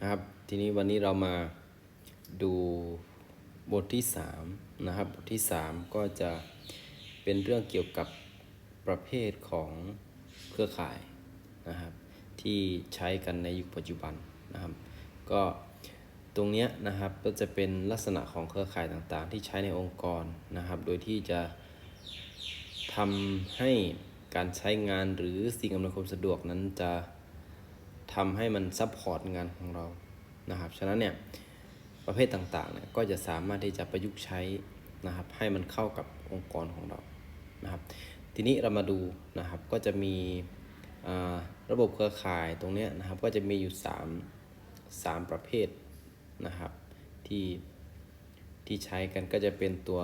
นะครับ ทีนี้วันนี้เรามาดูบทที่3นะครับ บทที่ 3 ก็จะเป็นเรื่องเกี่ยวกับประเภทของเครือข่ายนะครับ ที่ใช้กันในยุคปัจจุบันนะครับ ก็ตรงนี้นะครับก็จะเป็นลักษณะของเครือข่ายต่างๆ ที่ใช้ในองค์กรนะครับ โดยที่จะทำให้การใช้งานหรือสิ่งอำนวยความสะดวกนั้นจะ ทำให้มันซัพพอร์ตงานของเรานะครับ ฉะนั้นเนี่ยประเภทต่างๆเนี่ยก็จะสามารถที่จะประยุกต์ใช้นะครับ ให้มันเข้ากับองค์กรของเรานะครับ ทีนี้เรามาดูนะครับก็จะมีระบบเครือข่ายตรงนี้นะครับก็จะมีอยู่ 3 3 ประเภทนะครับที่ที่ใช้กันก็จะเป็นตัว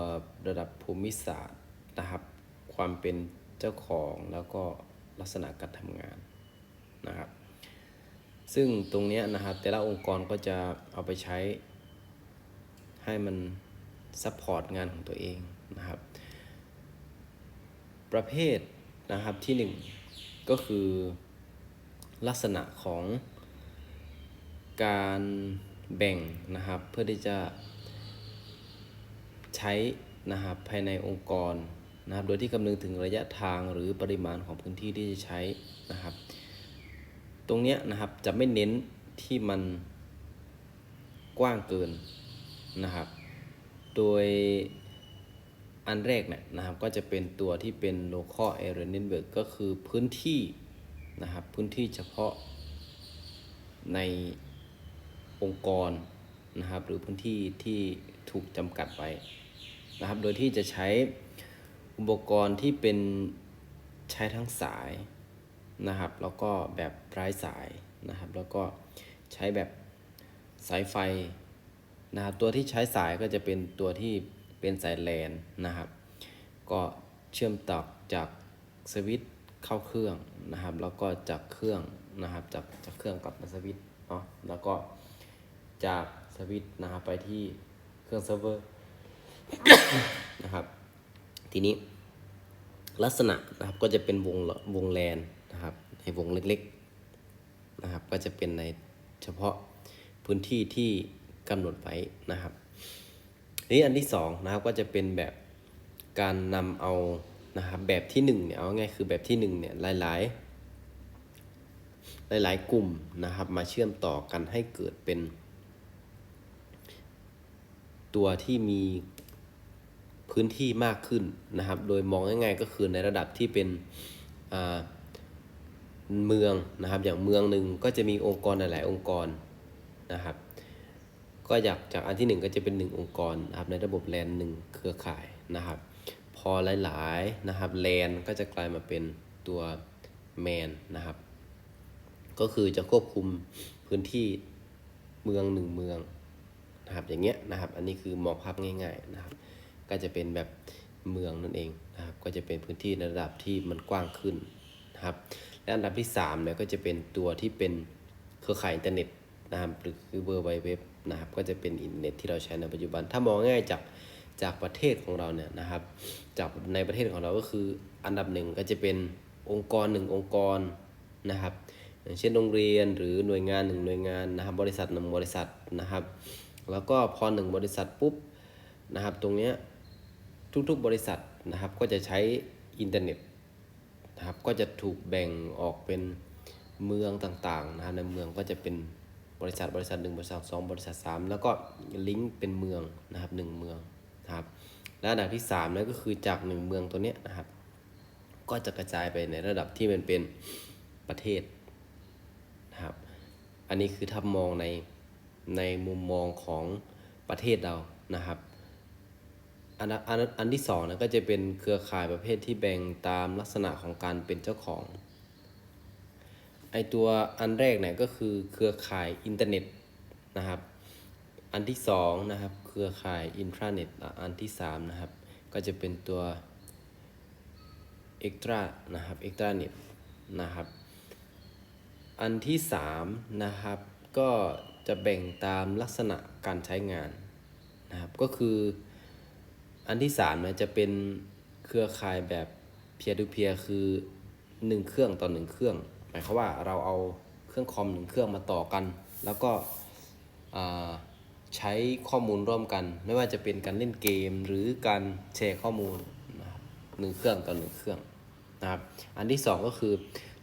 ระดับภูมิศาสตร์นะครับ ความเป็นเจ้าของแล้วก็ลักษณะการทำงานนะครับ ซึ่งตรงนี้นะครับ แต่ละองค์กรก็จะเอาไปใช้ให้มันซัพพอร์ตงานของตัวเองนะครับ ประเภทนะครับที่หนึ่งก็คือลักษณะของการแบ่งนะครับ เพื่อที่จะใช้นะครับภายในองค์กรนะครับ โดยที่คำนึงถึงระยะทางหรือปริมาณของพื้นที่ที่จะใช้นะครับ ตรงเนี้ยนะครับจะไม่เน้นที่มันกว้างเกินนะครับ โดยอันแรกเนี่ยนะครับก็จะเป็นตัวที่เป็น local area network ก็คือพื้นที่นะครับพื้นที่เฉพาะในองค์กรนะครับหรือพื้นที่ที่ถูกจำกัดไว้นะครับ โดยที่จะใช้อุปกรณ์ที่เป็นใช้ทั้งสาย นะครับ แล้วก็แบบไร้สายนะครับ แล้วก็ใช้แบบสายไฟนะครับตัวที่ใช้สายก็จะเป็นตัวที่เป็นสายแลนนะครับ ก็เชื่อมต่อจากสวิตช์เข้าเครื่องนะครับ แล้วก็จากเครื่องนะครับจากจากเครื่องกลับมาสวิตช์เนาะแล้วก็จากสวิตช์นะครับไปที่เครื่องเซิร์ฟเวอร์นะครับ ทีนี้ลักษณะนะครับก็จะเป็นวงละวงแลน นะครับในวงเล็กๆนะครับ ก็จะเป็นในเฉพาะพื้นที่ที่กำหนดไว้นะครับทีนี้อันที่สองนะครับก็จะเป็นแบบการนำเอานะครับแบบที่หนึ่งเนี่ยเอาง่ายคือแบบที่หนึ่งเนี่ยหลายๆ หลายๆ กลุ่มนะครับ มาเชื่อมต่อกันให้เกิดเป็น ตัวที่มีพื้นที่มากขึ้นนะครับ โดยมองง่ายๆก็คือในระดับที่เป็นอ่า เมืองนะครับ อย่างเมืองหนึ่งก็จะมีองค์กรหลายๆองค์กรนะครับ ก็อยากจากอันที่หนึ่งก็จะเป็นหนึ่งองค์กรนะครับในระบบแลนหนึ่งเครือข่ายนะครับ พอหลายๆนะครับแลนก็จะกลายมาเป็นตัวแมนนะครับ ก็คือจะควบคุมพื้นที่เมืองหนึ่งเมืองนะครับอย่างเงี้ยนะครับ อันนี้คือมองภาพง่ายๆนะครับ ก็จะเป็นแบบเมืองนั่นเองนะครับ ก็จะเป็นพื้นที่ในระดับที่มันกว้างขึ้น นะครับและอันดับที่3เนี่ยก็จะเป็นตัวที่เป็นเครือข่ายอินเทอร์เน็ตนะครับหรือคือเบอร์ไวเว็บนะครับก็จะเป็นอินเทอร์เน็ตที่เราใช้ในปัจจุบัน ถ้ามองง่ายจากจากประเทศของเราเนี่ยนะครับ จากในประเทศของเราก็คืออันดับหนึ่งก็จะเป็นองค์กรหนึ่งองค์กรนะครับอย่างเช่นโรงเรียนหรือหน่วยงานหนึ่งหน่วยงานนะครับ บริษัทหนึ่งบริษัทนะครับ แล้วก็พอหนึ่งบริษัทปุ๊บนะครับ ตรงเนี้ยทุกๆบริษัทนะครับก็จะใช้อินเทอร์เน็ต นะครับ ก็จะถูกแบ่งออกเป็นเมืองต่างๆนะครับในเมืองก็จะเป็นบริษัทบริษัทหนึ่งบริษัทสองบริษัทสามแล้วก็ลิงก์เป็นเมืองนะครับหนึ่งเมืองนะครับและอันดับที่สามนั่นก็คือจากหนึ่งเมืองตัวเนี้ยนะครับ ก็จะกระจายไปในระดับที่มันเป็นประเทศนะครับ อันนี้คือถ้ามองในในมุมมองของประเทศเรานะครับ อันอันอันที่สองนะก็จะเป็นเครือข่ายประเภทที่แบ่งตามลักษณะของการเป็นเจ้าของไอตัวอันแรกเนี่ยก็คือเครือข่ายอินเทอร์เน็ตนะครับ อันที่สองนะครับเครือข่ายอินทราเน็ตอันที่สามนะครับก็จะเป็นตัวเอ็กตรานะครับเอ็กตราเน็ตนะครับอันที่สามนะครับก็จะแบ่งตามลักษณะการใช้งานนะครับก็คือ อันที่สามนี่ยจะเป็นเครือข่ายแบบ peer to peer คือหนึ่งเครื่องต่อหนึ่งเครื่อง หมายความว่าเราเอาเครื่องคอมหนึ่งเครื่องมาต่อกัน แล้วก็ใช้ข้อมูลร่วมกัน ไม่ว่าจะเป็นการเล่นเกมหรือการแชร์ข้อมูลนะครับหนึ่งเครื่องต่อหนึ่งเครื่องนะครับอันที่สองก็คือ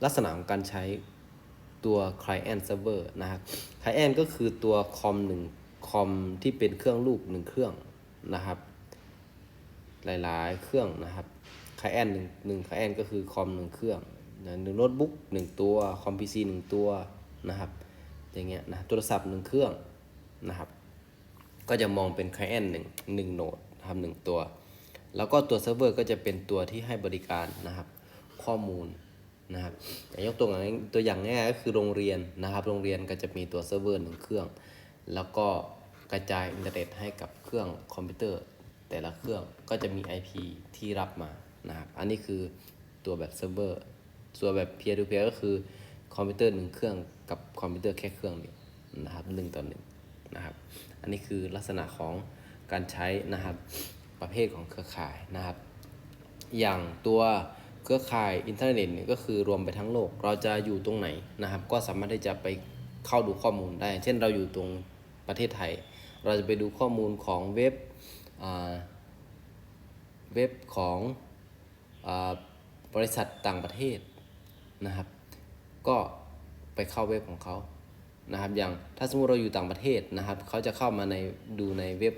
ลักษณะของการใช้ตัว client server นะครับ client ก็คือตัวคอมหนึ่งคอมที่เป็นเครื่องลูกหนึ่งเครื่องนะครับ หลายๆ เครื่องนะครับคายแอนหนึ่งหนึ่งคายแอนก็คือคอมหนึ่งเครื่องนะหนึ่งโน้ตบุ๊กหนึ่งตัวคอมพีซีหนึ่งตัวนะครับอย่างเงี้ยนะโทรศัพท์หนึ่งเครื่องนะครับ ก็จะมองเป็นคายแอนหนึ่งหนึ่งโนดนะครับหนึ่งตัว แล้วก็ตัวเซิร์ฟเวอร์ก็จะเป็นตัวที่ให้บริการนะครับ ข้อมูลนะครับอย่างยกตัวอย่างตัวอย่างง่ายก็คือโรงเรียนนะครับ โรงเรียนก็จะมีตัวเซิร์ฟเวอร์หนึ่งเครื่อง แล้วก็กระจายอินเทอร์เน็ตให้กับเครื่องคอมพิวเตอร์ แต่ละเครื่องก็จะมี IP ที่รับมานะครับ อันนี้คือตัวแบบเซิร์ฟเวอร์ ส่วนแบบ peer to peer ก็คือคอมพิวเตอร์หนึ่งเครื่องกับคอมพิวเตอร์แค่เครื่องเดียวนะครับหนึ่งต่อหนึ่งนะครับ อันนี้คือลักษณะของการใช้นะครับประเภทของเครือข่ายนะครับ อย่างตัวเครือข่ายอินเทอร์เน็ตเนี่ยก็คือรวมไปทั้งโลก เราจะอยู่ตรงไหนนะครับ ก็สามารถที่จะไปเข้าดูข้อมูลได้ เช่นเราอยู่ตรงประเทศไทย เราจะไปดูข้อมูลของเว็บ เว็บของอบริษัทต่างประเทศนะครับ ก็ไปเข้าเว็บของเขานะครับ อย่างถ้าสมมติเราอยู่ต่างประเทศนะครับ เขาจะเข้ามาในดูในเว็บ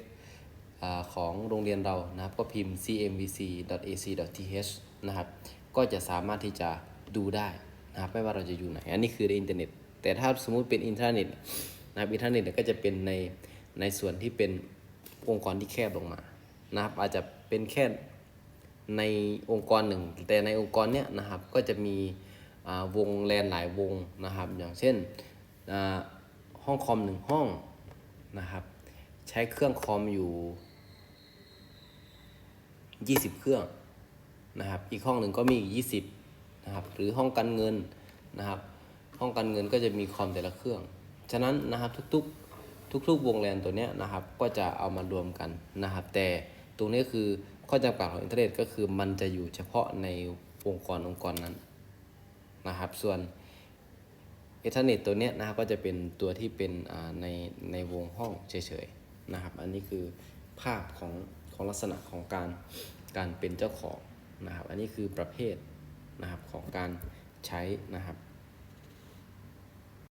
อของโรงเรียนเรานะครับ ก็พิมพ์ cmvc.ac.th นะครับ ก็จะสามารถที่จะดูได้นะครับ ไม่ว่าเราจะอยู่ไหน อันนี้คือในอินเทอร์เน็ต แต่ถ้าสมมุติเป็นอินเทอร์เน็ตนะครับ อินเทอร์เน็ตก็จะเป็นในในส่วนที่เป็น องค์กรที่แคบลงมานะครับอาจจะเป็นแค่ในองค์กรหนึ่ง แต่ในองค์กรเนี้ยนะครับก็จะมีวงแลนหลายวงนะครับ อย่างเช่นห้องคอมหนึ่งห้องนะครับ ใช้เครื่องคอมอยู่ 20 เครื่องนะครับ อีกห้องหนึ่งก็มีอีก 20นะครับ หรือห้องการเงินนะครับ ห้องการเงินก็จะมีคอมแต่ละเครื่อง ฉะนั้นนะครับทุกๆ ทุกๆ วงแลนตัวเนี้ยนะครับก็จะเอามารวมกันนะครับ แต่ตรงนี้คือข้อจำกัดของอินเทอร์เน็ตก็คือมันจะอยู่เฉพาะในองค์กรองค์กรนั้นนะครับ ส่วนอินเทอร์เน็ตตัวเนี้ยนะครับก็จะเป็นตัวที่เป็นในในวงห้องเฉยๆนะครับ อันนี้คือภาพของของลักษณะของการการเป็นเจ้าของนะครับ อันนี้คือประเภทนะครับของการใช้นะครับ